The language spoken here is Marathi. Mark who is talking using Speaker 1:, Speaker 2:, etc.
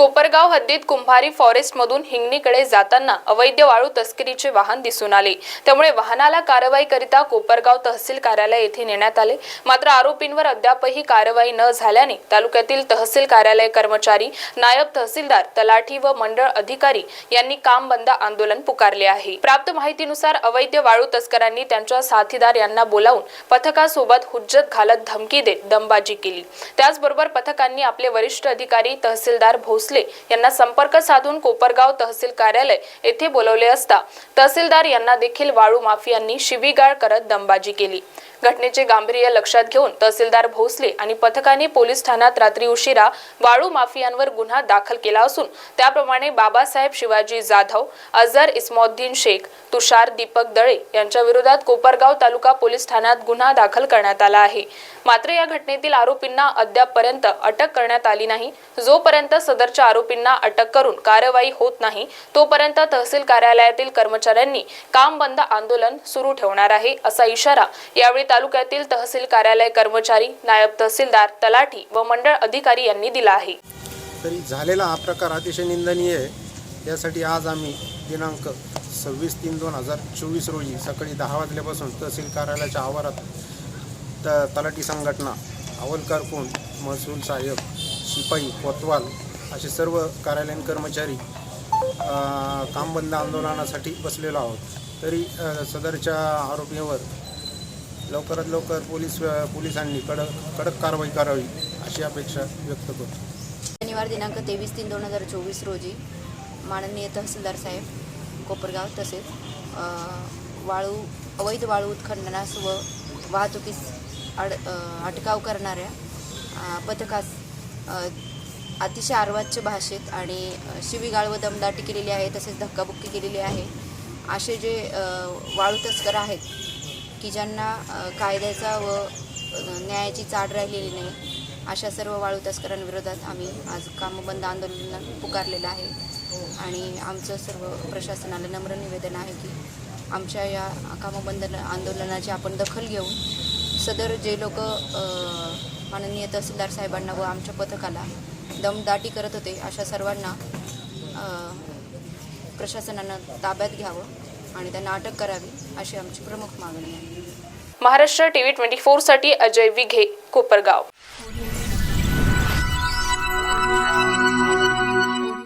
Speaker 1: कोपरगाव हद्दीत कुंभारी फॉरेस्टमधून हिंगणीकडे जाताना अवैध वाळू तस्करीचे वाहन दिसून आले. त्यामुळे वाहनाला कारवाई करिता कोपरगाव तहसील कार्यालय येथे नेण्यात आले. मात्र आरोपींवर अद्यापही कारवाई न झाल्याने तालुक्यातील तहसील कार्यालय कर्मचारी नायब तहसीलदार तलाठी व मंडळ अधिकारी यांनी काम बंद आंदोलन पुकारले आहे. प्राप्त माहितीनुसार अवैध वाळू तस्करांनी त्यांच्या साथीदार यांना बोलावून पथकासोबत हुज्जत घालत धमकी देत दमबाजी केली. त्याचबरोबर पथकांनी आपले वरिष्ठ अधिकारी तहसीलदार भोसले भोसले यांना संपर्क साधून कोपरगाव तहसील कार्यालय येथे बोलवले असता तहसीलदार यांना देखील वाळू माफियांनी शिवीगाळ करत दमबाजी केली. घटनेचे गांभीर्य लक्षात घेऊन तहसीलदार भोसले आणि पथकाने पोलीस ठाण्यात रात्री उशिरा वाळू माफियांवर गुन्हा दाखल केला असून त्याप्रमाणे बाबासाहेब शिवाजी जाधव अझर इस्मोद्दीन शेख तुषार दीपक दळे यांच्या विरोधात कोपरगाव तालुका पोलीस ठाण्यात गुन्हा दाखल करण्यात आला आहे. मात्र या घटनेतील आरोपींना अद्यापपर्यंत अटक करण्यात आली नाही. जोपर्यंत सदरच्या आरोपींना अटक करून कारवाई होत नाही तोपर्यंत तहसील कार्यालयातील कर्मचाऱ्यांनी काम बंद आंदोलन सुरू ठेवणार आहे असा इशारा यावेळी तालुक्यातील तहसील कार्यालय कर्मचारी नायब तहसीलदार तलाठी व मंडळ अधिकारी यांनी दिला आहे.
Speaker 2: तरी झालेला हा प्रकार अतिशय निंदनीय आहे. यासाठी आज आम्ही दिनांक सव्वीस तीन दोन हजार चोवीस रोजी सकाळी दहा वाजल्यापासून तहसील कार्यालयाच्या आवारात त तलाठी संघटना अवलकार कोण? महसूल सहाय्यक शिपाई कोतवाल असे सर्व कार्यालयीन कर्मचारी अ, कामबंद आंदोलनासाठी बसलेलो आहोत. तरी सदरच्या आरोपीवर लवकरात लवकर पोलीस पोलिसांनी कडक कडक कारवाई करावी अशी अपेक्षा व्यक्त करतो.
Speaker 3: शनिवार दिनांक तेवीस तीन दोन हजार चोवीस रोजी माननीय तहसीलदार साहेब कोपरगाव तसेच वाळू अवैध वाळू उत्खननास व वाहतुकीस अड अटकाव करणाऱ्या पथकास अतिशय अर्वाच्य भाषेत आणि शिवीगाळ व दमदाटी केलेली आहे तसेच धक्काबुक्की केलेली आहे असे जे वाळू तस्कर आहेत की ज्यांना कायद्याचा व न्यायाची चाड राहिलेली नाही अशा सर्व वाळू तस्करांविरोधात आम्ही आज कामबंद आंदोलन पुकारलेलं आहे. आणि आमचं सर्व प्रशासनाला नम्र निवेदन आहे की आमच्या या कामबंद आंदोलनाची आपण दखल घेऊन सदर जे लोक माननीय तहसीलदार साहेबांना व आमच्या पथकाला दमदाटी करत होते अशा सर्वांना प्रशासनानं ताब्यात घ्यावं आणि त्यांना अटक करावी अशी आमची प्रमुख मागणी आहे.
Speaker 1: महाराष्ट्र टी व्ही ट्वेंटी फोरसाठी अजय विघे कोपरगाव.